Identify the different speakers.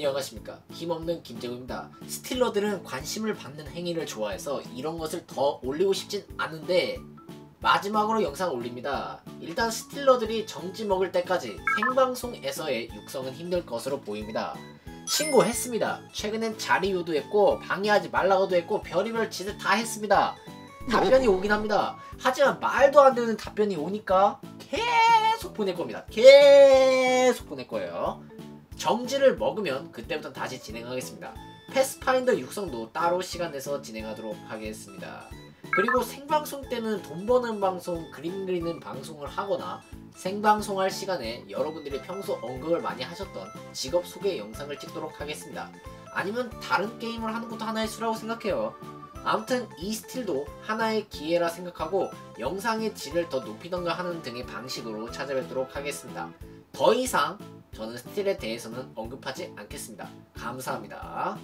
Speaker 1: 안녕하십니까. 힘없는 김재구입니다. 스틸러들은 관심을 받는 행위를 좋아해서 이런 것을 더 올리고 싶진 않은데 마지막으로 영상 올립니다. 일단 스틸러들이 정지 먹을 때까지 생방송에서의 육성은 힘들 것으로 보입니다. 신고했습니다. 최근엔 자리 요도했고 방해하지 말라고도 했고 별의별 짓을 다 했습니다. 답변이 오긴 합니다. 하지만 말도 안 되는 답변이 오니까 계속 보낼 겁니다. 계속 보낼 거예요 정지를 먹으면 그때부터 다시 진행하겠습니다. 패스파인더 육성도 따로 시간 내서 진행하도록 하겠습니다. 그리고 생방송 때는 돈 버는 방송, 그림 그리는 방송을 하거나 생방송할 시간에 여러분들이 평소 언급을 많이 하셨던 직업 소개 영상을 찍도록 하겠습니다. 아니면 다른 게임을 하는 것도 하나의 수라고 생각해요. 아무튼 이 스틸도 하나의 기회라 생각하고 영상의 질을 더 높이던가 하는 등의 방식으로 찾아뵙도록 하겠습니다. 더 이상 저는 스틸에 대해서는 언급하지 않겠습니다. 감사합니다.